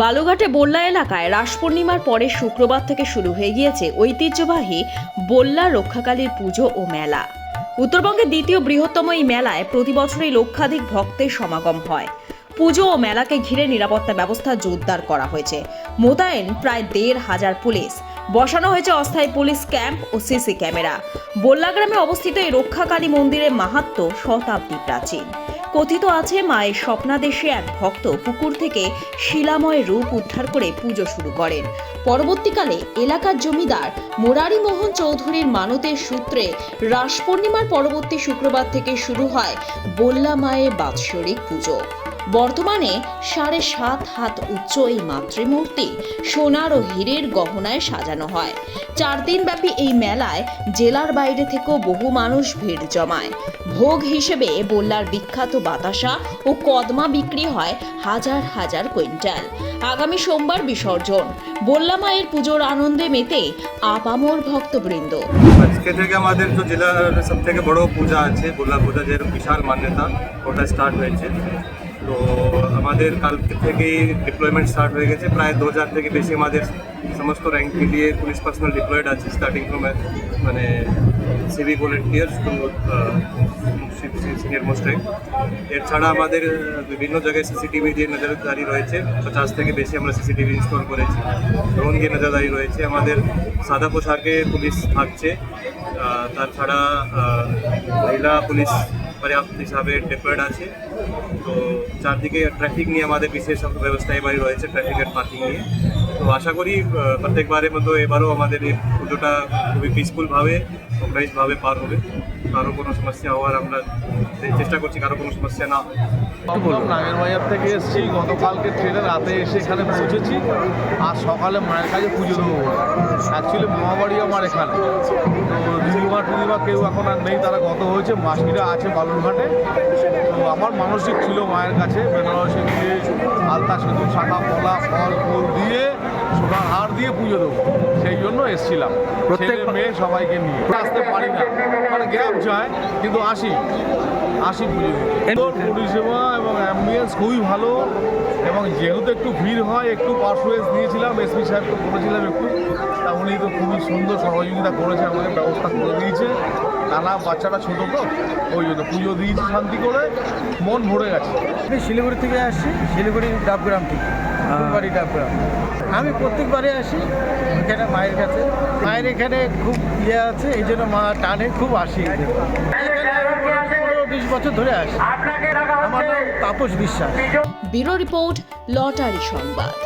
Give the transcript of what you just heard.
বালুঘাটে বল্লা এলাকায় রাস পূর্ণিমার পরে শুক্রবার থেকে শুরু হয়ে গিয়েছে ঐতিহ্যবাহী বল্লা রক্ষাকালীর পুজো ও মেলা। উত্তরবঙ্গের দ্বিতীয় বৃহত্তম এই মেলায় প্রতি বছরই লক্ষাধিক ভক্তের সমাগম হয়। পুজো ও মেলাকে ঘিরে নিরাপত্তা ব্যবস্থা জোরদার করা হয়েছে। মোতায়েন প্রায় দেড় হাজার পুলিশ। বসানো হয়েছে অস্থায়ী পুলিশ ক্যাম্প ও সিসি ক্যামেরা। বল্লা গ্রামে অবস্থিত এই রক্ষাকালী মন্দিরের মাহাত্ম্য শতাব্দী প্রাচীন। কথিত আছে, মায়ের স্বপ্নাদেশে এক ভক্ত পুকুর থেকে শিলাময় রূপ উদ্ধার করে পুজো শুরু করেন। পরবর্তীকালে এলাকার জমিদার মুরারি মোহন চৌধুরীর মানতের সূত্রে রাস পূর্ণিমার পরবর্তী শুক্রবার থেকে শুরু হয় বল্লা মায়ের বাৎসরিক পুজো। বর্তমানে সাড়ে সাত হাত উচ্চ এই মাতৃমূর্তি সোনার ও হীরের গহনায় সাজানো হয়। চার দিন ব্যাপী এই মেলায় জেলার বাইরে থেকেও বহু মানুষ ভিড় জমায়। ভোগ হিসেবে বল্লার বিখ্যাত বাতাসা ও কদমা বিক্রি হয় হাজার হাজার কুইন্টাল। আগামী সোমবার বিসর্জন। বল্লা মায়ের পুজোর আনন্দে মেতে আপামর ভক্তবৃন্দ। আজকে থেকে আমাদের তো জেলার সব থেকে বড় পূজা আছে গোলা পূজা যে বিশাল মান্যতা, ওটা স্টার্ট হয়েছে। আমাদের কালকে থেকেই ডিপ্লয়মেন্ট স্টার্ট হয়ে গেছে। প্রায় দু হাজার থেকে বেশি আমাদের সমস্ত র্যাঙ্ক মিলিয়ে পুলিশ পার্সোনাল ডিপ্লয়েড আছে স্টার্টিং ফ্রম মানে civic volunteers to senior most rank এছাড়া আমাদের বিভিন্ন জায়গায় সিসিটিভি দিয়ে নজরদারি রয়েছে। পঞ্চাশ থেকে বেশি আমরা সিসিটিভি ইনস্টল করেছি। ড্রোন দিয়ে নজরদারি রয়েছে। আমাদের সাদা পোশাকে পুলিশ থাকছে। তাছাড়া মহিলা পুলিশ পর্যাপ্ত হিসাবে ডিপ্লয়েড আছে। তো চারদিকে ট্রাফিক নিয়ে আমাদের বিশেষ ব্যবস্থা এবারই রয়েছে ট্রাফিক পার্কিং নিয়ে। তো আশা করি প্রত্যেকবারের মতো এবারও আমাদের এই পুজোটা খুবই পিসফুলভাবে অর্গানাইজভাবে পার হবে। কারও কোনো সমস্যা হওয়ার আমরা চেষ্টা করছি, কারও কোনো সমস্যা না নাগের বাজার থেকে এসেছি। গতকালকে ট্রেনে রাতে এসে এখানে পৌঁছেছি। আর সকালে মায়ের কাছে পুজো দেবো। অ্যাকচুয়ালি মামাবাড়ি আমার এখানে। তো টিদিমা কেউ এখন আর নেই, তারা গত হয়েছে। মাসিরা আছে বালুরঘাটে। তো আমার মানসিক ছিল মায়ের কাছে। বেনারসি দিয়ে আলতা সেতু শাখা, পলা, ফল, ফুল দিয়ে সোনার হার দিয়ে পুজো দেবো। সেই জন্য এসেছিলাম। ছেলে মেয়ে সবাইকে নিয়ে। আসতে পারি না। মানে গ্রাম যায় কিন্তু আসি। আসি পুজো দিতে। তোর পরিষেবা এবং অ্যাম্বিয়েন্স খুবই ভালো। এবং যেহেতু একটু ভিড় হয় একটু পারফুয়েন্স দিয়েছিলাম এসপি সাহেবকে বলেছিলাম একটু। তা উনি তো খুবই সুন্দর সহযোগিতা করেছে আমাকে ব্যবস্থা করে দিয়েছে। নানা বাচ্চারা ছোটো তো ওই জন্য পুজো দিয়েছি শান্তি করে। মন ভরে গেছে। আমি শিলিগুড়ি থেকে আসছি শিলিগুড়ি ডাবগ্রাম থেকে। আমি প্রত্যেকবারে আসি এখানে মায়ের কাছে। মায়ের এখানে খুব ইয়ে আছে এই জন্য মা টানে খুব আসি বিশ বছর ধরে আসি। আমার নাম তাপস বিশ্বাস। ব্যুরো রিপোর্ট লটারি সংবাদ।